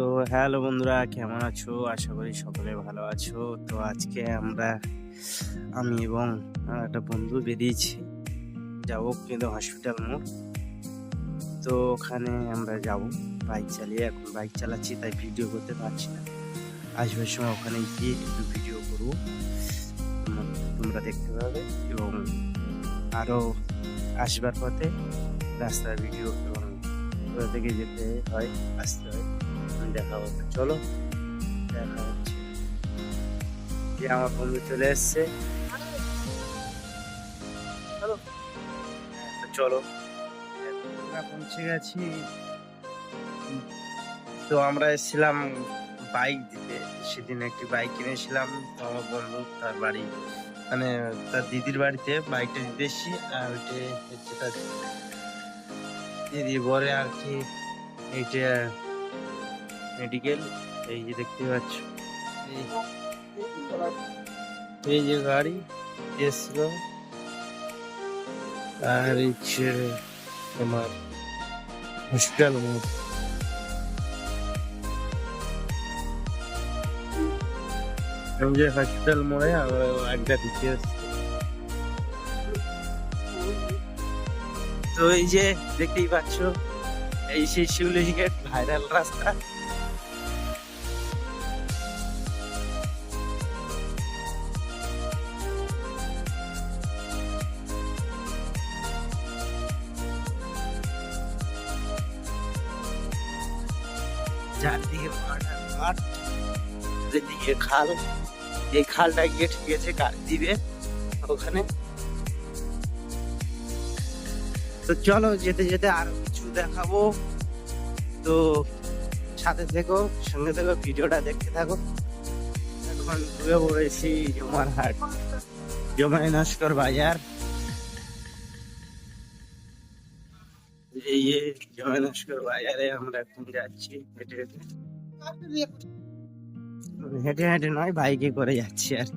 তো হ্যালো বন্ধুরা, কেমন আছো? আশা করি সকলে ভালো আছো। তো আজকে আমরা, আমি এবং একটা বন্ধু বেরিয়েছি। যাব কিন্তু হসপিটাল মোড়। তো ওখানে আমরা যাব। বাইক চালিয়ে, এখন বাইক চালাচ্ছি, তাই ভিডিও করতে পারছি না। আসবার সময় ওখানে গিয়ে একটু ভিডিও করব। তোমরা- তোমরা দেখতে পাবে এবং আরও আসবার পথে রাস্তার ভিডিও এবং কোথা থেকে যেতে হয়, আসতে হয়। আমি দেখা হতো চলো, দেখা হচ্ছে। যে আমার বন্ধু চলে এসছে। চলো। চলো। পৌঁছে গেছি। তো আমরা এসেছিলাম বাইক দিতে। সেদিন একটি বাইক কিনেছিলাম। তো আমার বন্ধু তার বাড়ি মানে তার দিদির বাড়িতে বাইকটা দিতে এসেছি। আর ওইটা হচ্ছে তার দিদি বলে আর কি। এইটা মেডিকেল এই যে দেখতে পাচ্ছ। এই- যে গাড়ি এসছিল আর হচ্ছে তোমার হসপিটাল মোড় যে হসপিটাল মোড়ে দিতে তো এই যে দেখতেই পাচ্ছ এই সেই শিউলি গেট ভাইরাল রাস্তা। চারদিকে মাঠ খাল। এই খালটা গিয়ে ঠিক আছে দিবে ওখানে। তো চলো, যেতে যেতে আরও কিছু দেখাবো। তো সাথে থেকো, সঙ্গে থেকো, ভিডিওটা দেখতে থাকো। এখন ঢুকে পড়েছি জমার হাট জমাই নস্কর বাজার। এই যে বাজারে আমরা এখন যাচ্ছি হেঁটে হেঁটে হেঁটে হেঁটে নয় বাইকে করে যাচ্ছি আর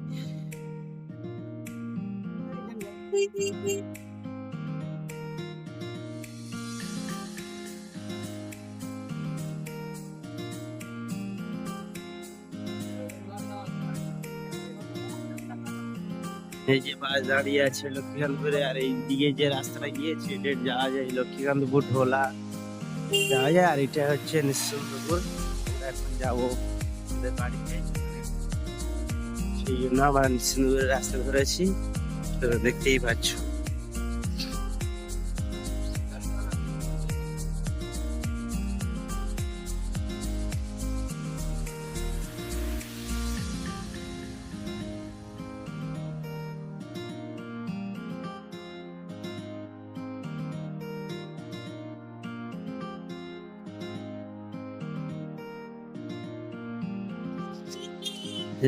এই যে বাস দাঁড়িয়ে আছে লক্ষ্মীকান্তপুরে, আর এই দিকে যে রাস্তাটা গিয়েছে এটা যাওয়া যায় লক্ষ্মীকান্তপুর, ঢোলা। যাওয়া যায়, আর এটা হচ্ছে নিশ্চিন্তপুর এখন যাব আমাদের বাড়িতে। সেই জন্য আবার নিশ্চিন্তপুরের রাস্তা ধরেছি তো দেখতেই পাচ্ছ।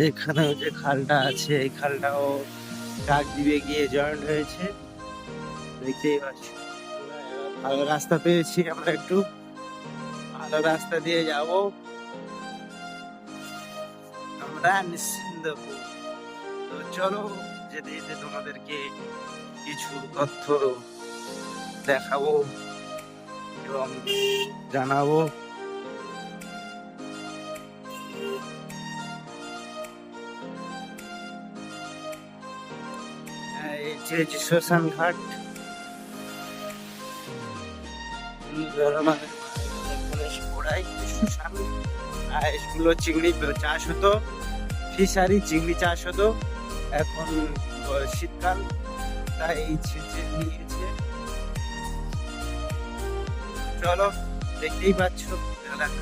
এখানেও যে খালটা আছে, এই খালটাও ডাক দিবে গিয়ে জয়েন্ট হয়েছে। দেখতেই পাচ্ছ। ভালো রাস্তা পেয়েছি আমরা একটু। ভালো রাস্তা দিয়ে যাব। আমরা নিশ্চিন্তপুর। তো চলো, যেতে যেতে তোমাদেরকে কিছু তথ্য দেখাবো এবং জানাব। হচ্ছে শ্মশান ঘাট আর এগুলো চিংড়ি চাষ হতো, ফিশারি, চিংড়ি চাষ হতো। এখন শীতকাল, তাই নিয়েছে। চলো, দেখতেই পাচ্ছ এলাকা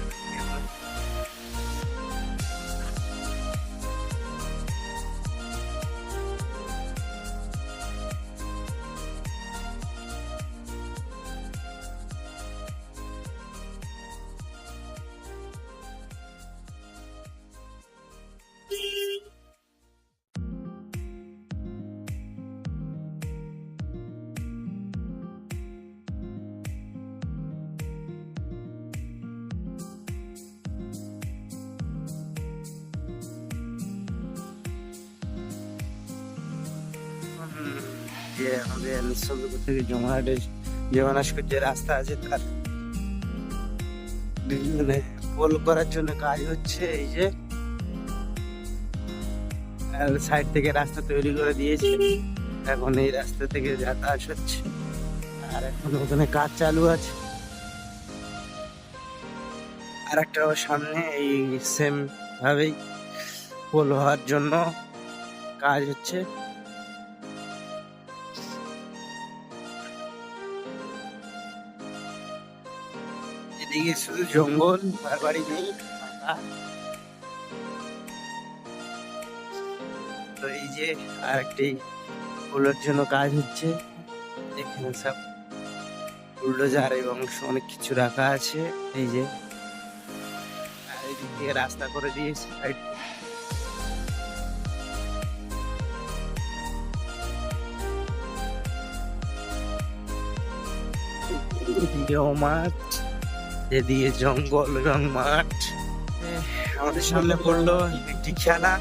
যে আমাদের নিঃসন্দেহ থেকে জমাহাটের জমানাস্কর যে রাস্তা আছে তার মানে পোল করার জন্য কাজ হচ্ছে, এই যে সাইড থেকে রাস্তা তৈরি করে দিয়েছে। এখন এই রাস্তা থেকে যাতায়াত হচ্ছে। আর এখন ওখানে কাজ চালু আছে। আর একটা সামনে এই সেম ভাবেই পোল হওয়ার জন্য কাজ হচ্ছে। এদিকে শুধু জঙ্গল, আর বাড়ি নেই তো এই যে আর একটি পোলের জন্য কাজ হচ্ছে, এখানে সব বুলডোজার এবং অনেক কিছু রাখা আছে, এই যে। আর এদিক থেকে রাস্তা করে দিয়েছে মাঠ এদিকে জঙ্গল এবং মাঠ। আমাদের সামনে পড়ল একটি খেলা।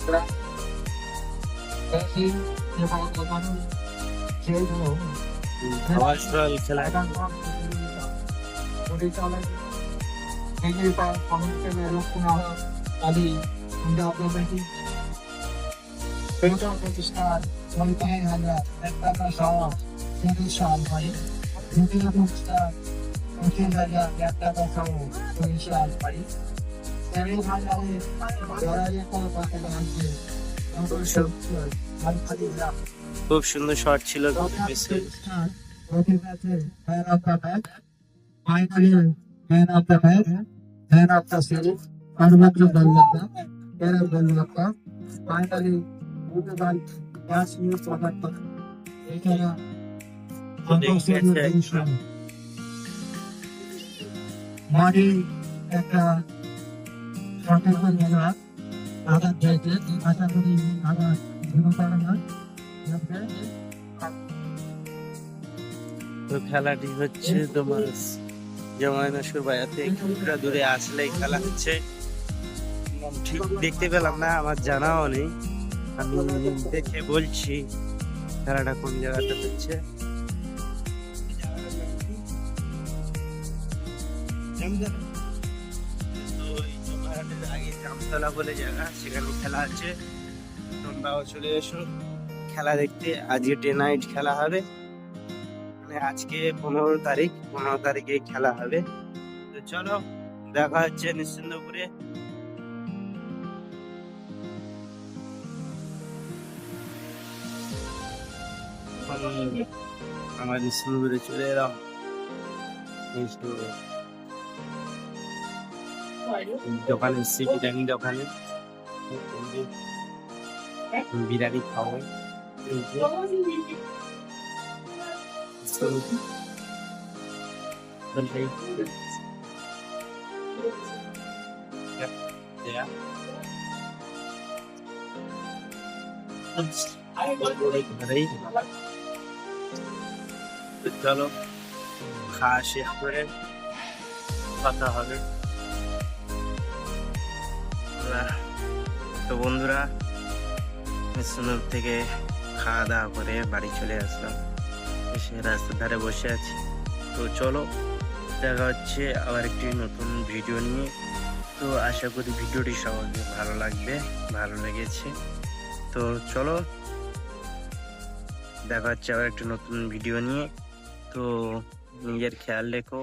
খেলা Mantein Halle, Edgar Schauer, Denizschalmayı, Müdür Burç'ta Müdür Halle, Edgar Schauer, Denizschalmayı, Sevil Halle'yi, Yararlı Kolu Bakı'nı Konuşuyor. Topşunlu şarkıçılar gitmesi. Man of the match. That's new মাটি একটা মেলা আঘাত আশা করি আঘাত তো খেলাটি হচ্ছে তোমার জমায়নসুর বাজাতে কিছুটা দূরে আসলে খেলা হচ্ছে। ঠিক দেখতে পেলাম না আমার জানাও নেই। আমি দেখে বলছি, খেলাটা কোন জায়গাতে হচ্ছে? জামতলা বলে জায়গা, সেখানে খেলা আছে। তোমরাও চলে এসো, খেলা দেখতে। আজকে ডে নাইট খেলা হবে। মানে আজকে পনেরো তারিখ, পনেরো তারিখে খেলা হবে। তো চলো, দেখা হচ্ছে নিশ্চিন্তপুরে। আমি আমার নিশ্চিন্তপুরে চলে এলাম এই তো দোকানে এসছি বিরিয়ানি দোকানে বিরিয়ানি খাওয়াই এই যে So, Monday. Yeah. Yeah. ঘরেই তো চলো খাওয়া শেষ করে কথা হবে। তো বন্ধুরা মিশনের থেকে খাওয়া দাওয়া করে বাড়ি চলে আসলাম। এসে রাস্তার ধারে বসে আছি। তো চলো, দেখা হচ্ছে আবার একটি নতুন ভিডিও নিয়ে। তো আশা করি ভিডিওটি সবাইকে ভালো লাগবে, ভালো লেগেছে। তো চলো, দেখা হচ্ছে আবার একটি নতুন ভিডিও নিয়ে। তো নিজের খেয়াল রেখো